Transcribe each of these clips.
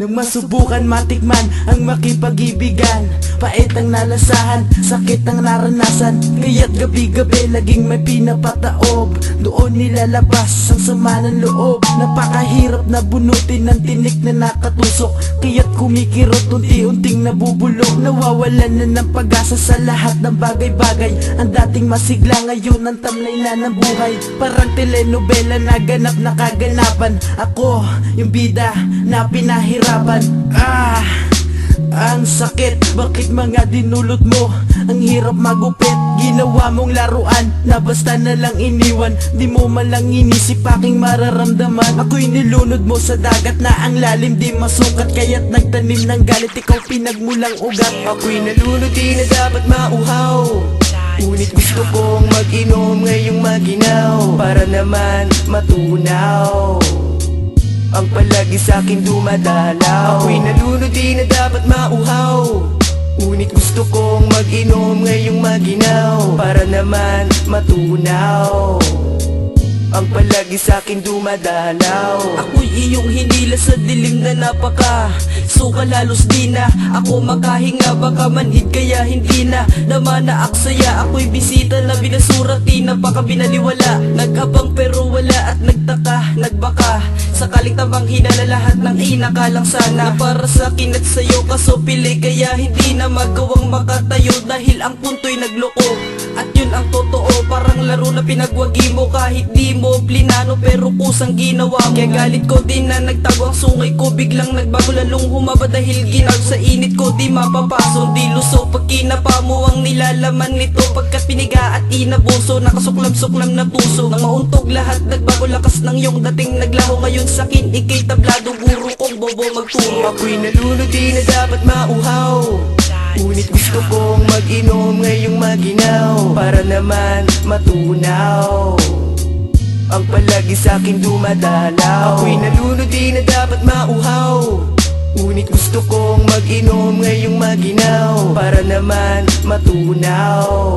Nang masubukan matikman ang makipag-ibigan. Pait ang nalasahan, sakit ang naranasan. Kaya't gabi-gabi laging may pinapataob. Doon nilalabas ang sama ng loob. Napakahirap na bunutin ng tinik na nakatusok. Kaya't kumikirot unti-unting nabubulok. Nawawalan na ng pag-asa sa lahat ng bagay-bagay. Ang dating masigla ngayon ang tamlay na ng buhay. Parang telenovela na ganap na kaganapan. Ako, yung bida na pinahirapan Ah, ang sakit. Bakit mga dinulot mo? Ang hirap magupit. Ginawa mong laruan Na basta na lang iniwan. Di mo man lang inisip aking mararamdaman. Ako'y nilunod mo sa dagat Na ang lalim di masukat. Kaya't nagtanim ng galit Ikaw pinagmulang ugat. Ako'y nalunod di na dapat mauhaw. Ngunit gusto kong mag-inom ngayong maginaw. Para naman matunaw palagi sa'kin dumadalaw. Ako'y nalunod di na dapat mauhaw. Ngunit gusto kong mag-inom ngayong maginaw. Para naman matunaw Ang palagi sa'kin dumadalaw. Ako'y iyong hinila sa dilim na napaka. Suka lalos di na Ako makahinga. Baka manhid kaya hindi na Naman na aksaya Ako'y bisita na binasura Di napaka binaliwala. Naghabang pero wala at nagtaka Nagbaka. Sakaling tamang hinala lahat ng inakalang sana. Na para sa akin at sa'yo kaso pili Kaya hindi na magawang makatayo. Dahil ang punto'y nagloko laro na pinagwagi mo Kahit di mo plinano pero kusang ginawa mo. Kaya galit ko din na nagtago ang sungay ko Biglang nagbago lalong humaba dahil ginaw sa init ko Di mapapaso, di luso. Pag kinapa mo ang nilalaman nito Pagkat piniga at inabuso Nakasuklam-suklam na puso. Nang mauntog lahat nagbago lakas ng iyong dating Naglaho ngayon sa akin ikay tablado Guro kong bobo magturo. Ako'y nalunod di na dapat mauhaw Ngunit gusto kong mag-inom ngayong maginaw Para naman matunaw. Ang palagi sa'kin dumadalaw. Ako'y nalunod di na dapat mauhaw. Ngunit gusto kong mag-inom ngayong maginaw Para naman matunaw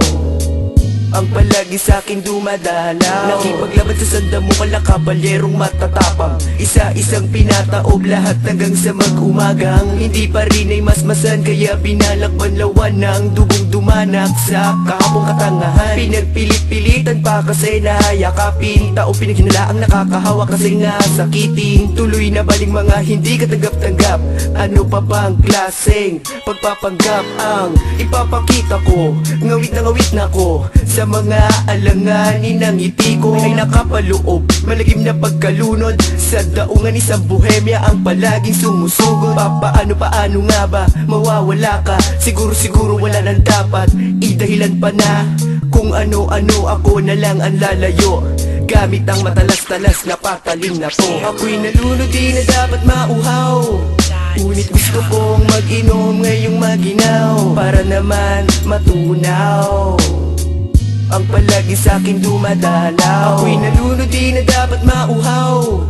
ang palagi sa'kin dumadalaw Nakipaglaban sa sanda mo kala kabalyerong matatapang. Isa-isang pinataob lahat hanggang sa mag-umagang. Hindi pa rin ay masmasan kaya binalakban lawan ng dugong dumanak Sa kahapong katangahan. Pinagpilit-pilitan pa kasi nahayakapin Tao pinaghinala ang nakakahawa kasi nga sakitin. Tuloy na baling mga hindi katanggap-tanggap Ano pa bang klaseng pagpapanggap ang ipapakita ko? Ngawit na ngawit na ko sa mga alanganin ng ngiti ko. Ay nakapaloob, malagim na pagkalunod. Sa daungan isang bohemya ang palaging sumusugod. Papaano paano nga ba, mawawala ka? Siguro siguro wala nang dapat, idahilan pa na Kung ano-ano ako na lang ang lalayo. Gamit ang matalas-talas na patalim na to. Ako'y nalunod di na dapat mauhaw. Ngunit gusto kong mag-inom ngayong maginaw. Para naman matunaw ang palagi sa'kin dumadalaw. Ako'y nalunod di na dapat mauhaw.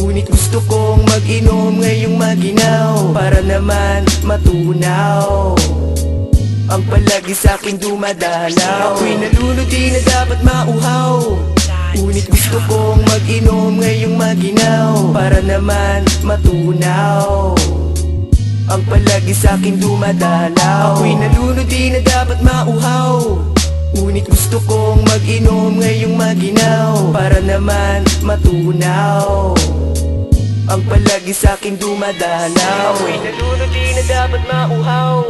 Ngunit gusto kong mag-inom ngayong maginaw. Para naman matunaw. Ang palagi sa'kin dumadalaw. Ako'y nalunod di na dapat mauhaw. Ngunit gusto kong mag-inom ngayong maginaw. Para naman matunaw. Ang palagi sa'kin dumadalaw. Ako'y nalunod di na dapat mauhaw gusto kong mag-inom ngayong maginaw Para naman matunaw. Ang palagi sa'kin dumadalaw Ako'y nalunod di na dapat mauhaw.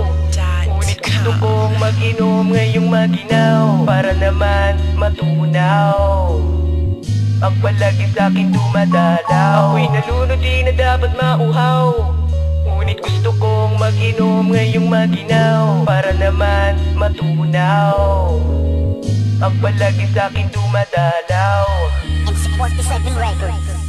Ngunit gusto kong mag-inom ngayong maginaw Para naman matunaw. Ang palagi sa'kin dumadalaw Ako'y nalunod di na dapat mauhaw. Ngunit gusto kong mag-inom ngayong maginaw Para naman matunaw Ang palagi sa'kin dumadalaw and 47 Records.